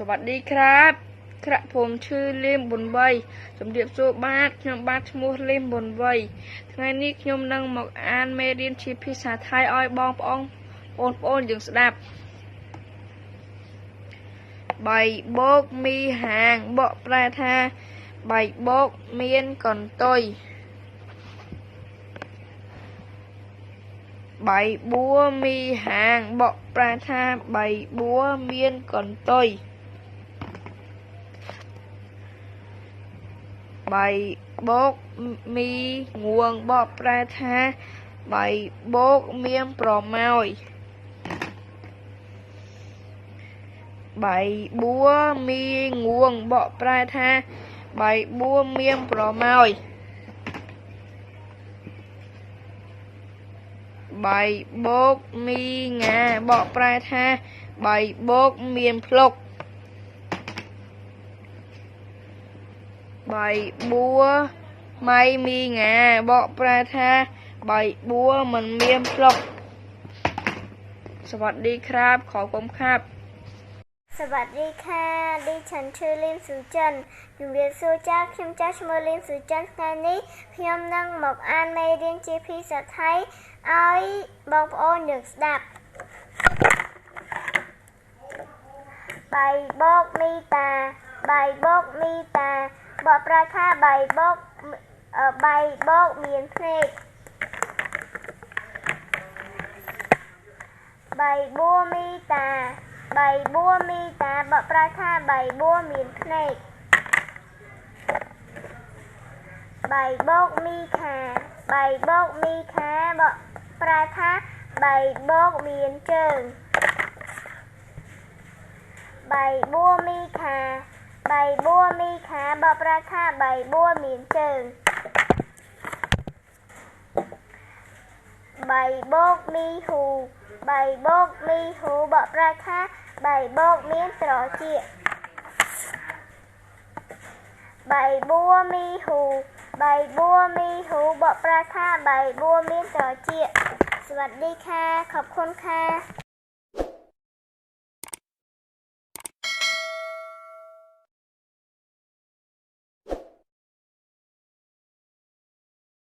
สวัสดีครับ ครับผมชื่อលៀមប៊ុនវ័យជំរាបសួរបាទខ្ញុំបាទឈ្មោះលៀមប៊ុនវ័យថ្ងៃនេះខ្ញុំនឹងមកអានមេរៀនជាភាសាថៃឲ្យបងប្អូនបងប្អូនយើងស្ដាប់បីបោកមីហាងបកប្រែថាបីបោកមានកន្ទុយបីបួមីហាងបកប្រែថាបីបួមានកន្ទុយ បីបោកមីងួងបកប្រែថាបីបោកមានប្រម៉ោយបីបួមីងួងបកប្រែថាបីបួមានប្រម៉ោយបីបោកមីងាបកប្រែថាបីបោកមានភ្លុក បៃបួម៉ៃមីងាបកប្រែថាបៃបួមិនមានផ្លុកសวัสดีครับขอบคุณครับសวัสดีค่ะดิฉันชื่อលីមស៊ូចិនជំរាបសួរចាស់ខ្ញុំចាស់ឈ្មោះលីមស៊ូចិនថ្ងៃនេះខ្ញុំនឹងមកអានមេរៀនជាភាសាថៃឲ្យបងប្អូនយើងស្ដាប់បៃបោកមីតាបៃបោកមីតា បកប្រែថាបាយបោកអឺបាយបោកមានភ្នែកបាយបួមីតាបាយបួមីតាបកប្រែថាបាយបួមានភ្នែកបាយបោកមីខាបាយបោកមីខាបកប្រែថាបាយបោកមានជើងបាយបួមីខាបាយបួមីខា បកប្រែថាបាយបួមានជើងបាយបោកមីហ៊ូបាយបោកមីហ៊ូបកប្រែថាបាយបោកមានត្រចៀកបាយបួមីហ៊ូបាយបួមីហ៊ូបកប្រែថាបាយបួមានត្រចៀកសวัสดีค่ะ ขอบคุณค่ะ